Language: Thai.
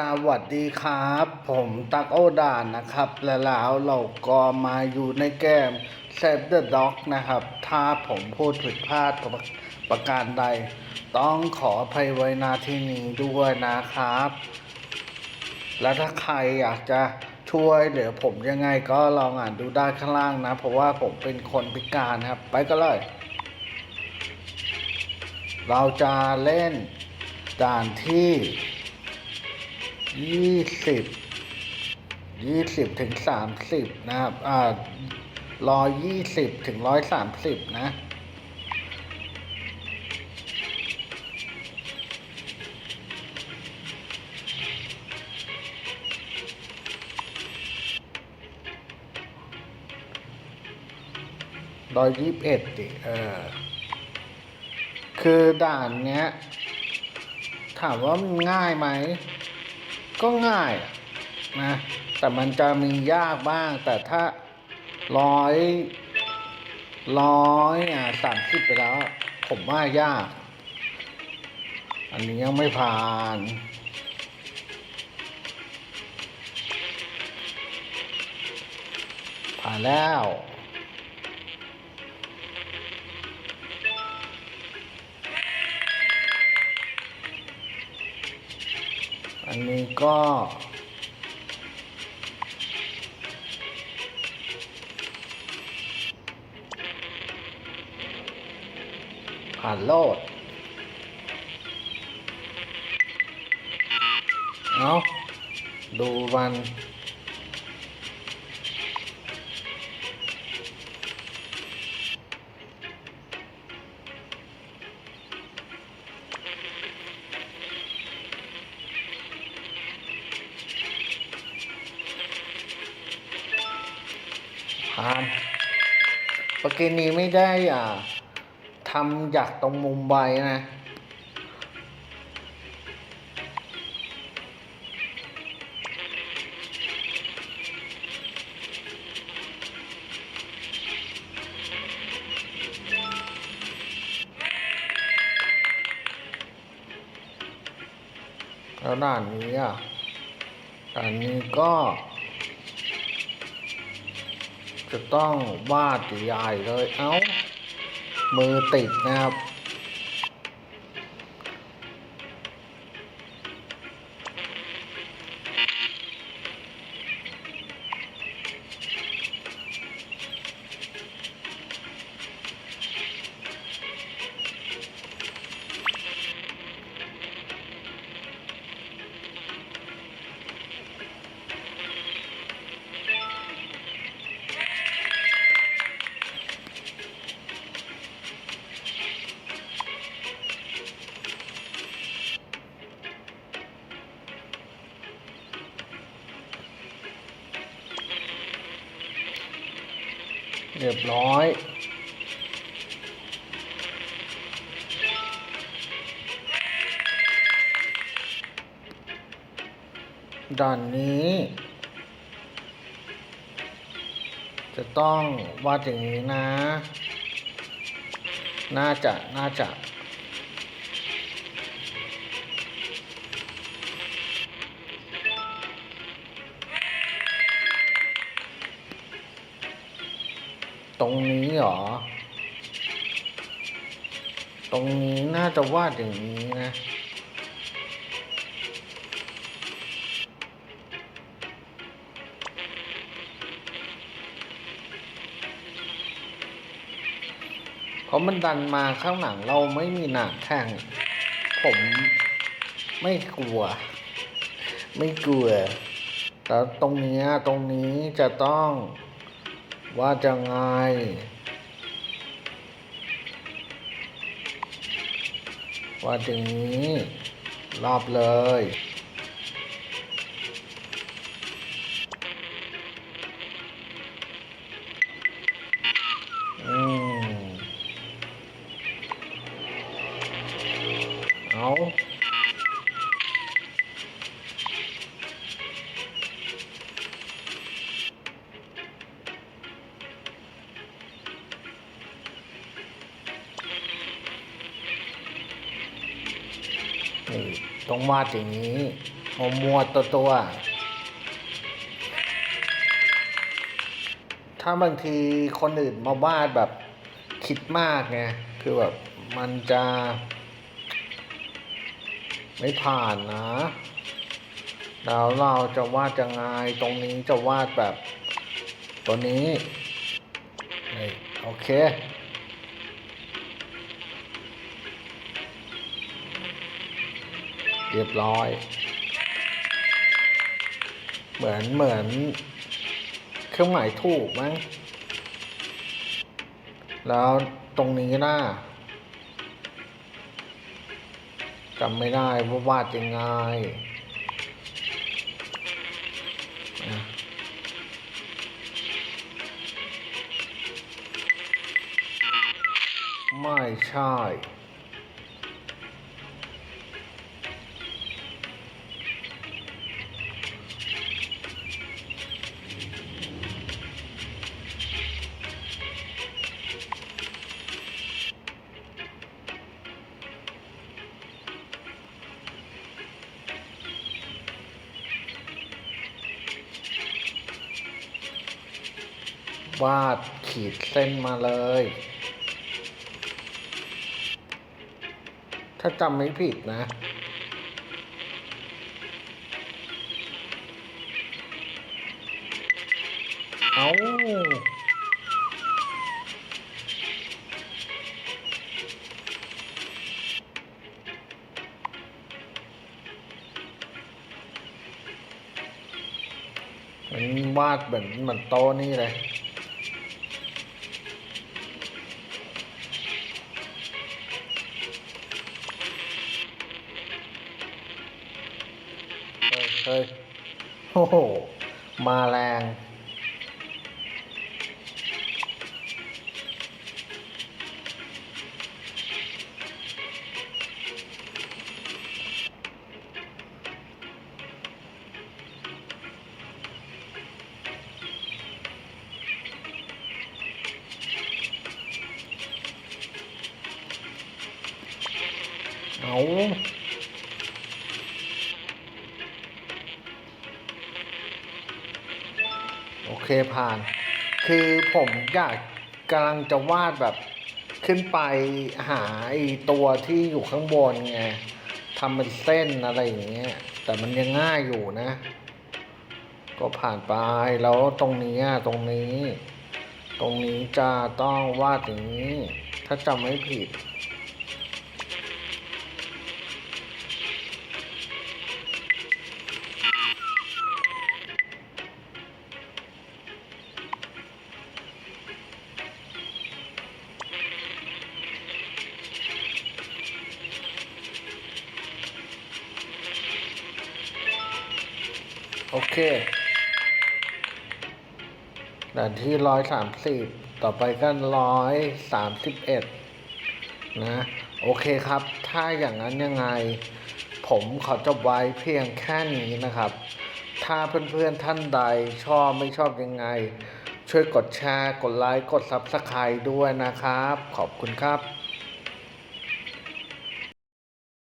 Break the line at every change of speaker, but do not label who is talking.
สวัสดีครับ ผมตักโอดานนะครับ และแล้วเราก็มาอยู่ในเกม Save the Dog นะครับ ถ้าผมพูดผิดพลาดประการใด ต้องขออภัยไว้นาที่นี้ด้วยนะครับ และถ้าใครอยากจะช่วยเหลือผมยังไงก็ลองอ่านดูด้านข้างล่างนะ เพราะว่าผมเป็นคนพิการครับ ไปกันเลย เราจะเล่นด่านที่ ยี่สิบยี่สิบถึงสามสิบนะครับ อ่าร้อยยี่สิบถึงร้อยสามสิบนะ ร้อยยี่สิบเอ็ดดิเออ คือด่านเนี้ย ถามว่ามันง่ายไหม ก็ง่ายนะแต่มันจะมียากบ้าง แต่ถ้าร้อยร้อยอะสามสิบไปแล้ว ผมว่ายาก อันนี้ยังไม่ผ่านผ่านแล้ว อันนี้ก็ผ่านโลด เอาดูวัน กนี้ไม่ได้อ่าทำอยากตรงมุมใบนะแล้วด่านนี้อะด่านนี้ก็ จะต้องวาดใหญ่เลยเอ้า มือติดนะครับ เรียบร้อยด่านนี้ จะต้องวาดอย่างนี้นะ น่าจะ น่าจะ ตรงนี้เหรอ ตรงนี้น่าจะวาดอย่างนี้นะ เพราะมันดันมาข้างหลังเราไม่มีหนักแข่งผมไม่กลัว ไม่กลัว แล้วตรงนี้ตรงนี้จะต้อง ว่าจะไง ว่าอย่างนี้รอบเลย อืม เอา ต้องวาดอย่างนี้โอมัวตัวตัว ถ้าบางทีคนอื่นมาวาดแบบคิดมากไง คือแบบมันจะ ไม่ผ่านนะ แล้วเราจะวาดยังไง ตรงนี้จะวาดแบบ ตัวนี้ โอเค เรียบร้อย เหมือนเหมือน เครื่องหมายถูกมั้ง แล้วตรงนี้น่าจำไม่ได้ว่าวาดยังไงไม่ใช่ วาดขีดเส้นมาเลย ถ้าจำไม่ผิดนะ เอามันวาดเหมือนเหมือนโตนี่เลย เฮ้ยเฮ้ย โอ้โห มาแรงเอา เคผ่าน คือผมอยากกำลังจะวาดแบบขึ้นไปหาไอ้ตัวที่อยู่ข้างบนไงทำเป็นเส้นอะไรอย่างเงี้ย แต่มันยังง่ายอยู่นะ ก็ผ่านไปแล้วตรงนี้ตรงนี้ ตรงนี้จะต้องวาดอย่างนี้ ถ้าจำไม่ผิด โอเคด่านที่ร้อยสามสิบต่อไปก็ร้อยสามสิบเอ็ดนะ โอเคครับ ถ้าอย่างนั้นยังไง ผมขอจบไว้เพียงแค่นี้นะครับ ถ้าเพื่อนๆท่านใดชอบไม่ชอบยังไง ช่วยกดแชร์ กดไลค์ กด Subscribe ด้วยนะครับ ขอบคุณครับ